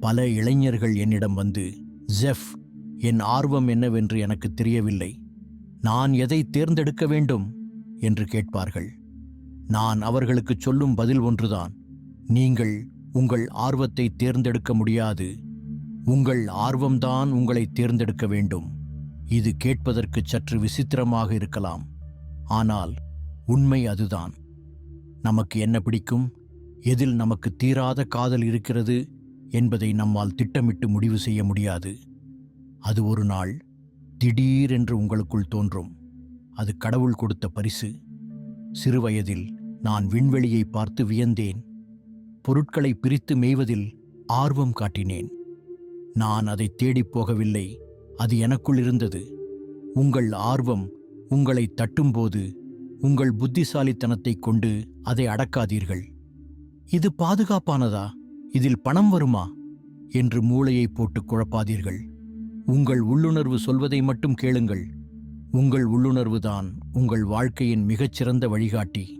பல இளைஞர்கள் என்னிடம் வந்து ஜெஃப் என் ஆர்வம் என்னவென்று எனக்கு தெரியவில்லை. நான் எதை தேர்ந்தெடுக்க வேண்டும்? என்று கேட்பார்கள். நான் அவர்களுக்கு சொல்லும் பதில் ஒன்றுதான். நீங்கள் உங்கள் ஆர்வத்தை தேர்ந்தெடுக்க முடியாது. உங்கள் ஆர்வம்தான் உங்களை தேர்ந்தெடுக்க வேண்டும். இது கேட்பதற்கு சற்று விசித்திரமாக இருக்கலாம். ஆனால் உண்மை அதுதான். நமக்கு என்ன பிடிக்கும்? எதில் நமக்கு தீராத காதல் இருக்கிறது? என்பதை நம்மால் திட்டமிட்டு முடிவு செய்ய முடியாது. அது ஒரு நாள் திடீரென்று உங்களுக்குள் தோன்றும். அது கடவுள் கொடுத்த பரிசு. சிறுவயதில் நான் விண்வெளியை பார்த்து வியந்தேன். பொருட்களை பிரித்து மேய்வதில் ஆர்வம் காட்டினேன். நான் அதை தேடிப் போகவில்லை. அது எனக்குள் இருந்தது. உங்கள் ஆர்வம் உங்களை தட்டும்போது உங்கள் புத்திசாலித்தனத்தைக் கொண்டு அதை அடக்காதீர்கள். இது பாதுகாப்பானதா? இதில் பணம் வருமா? என்று மூளையை போட்டு குழப்பாதீர்கள். உங்கள் உள்ளுணர்வு சொல்வதை மட்டும் கேளுங்கள். உங்கள் உள்ளுணர்வுதான் உங்கள் வாழ்க்கையின் மிகச்சிறந்த வழிகாட்டி.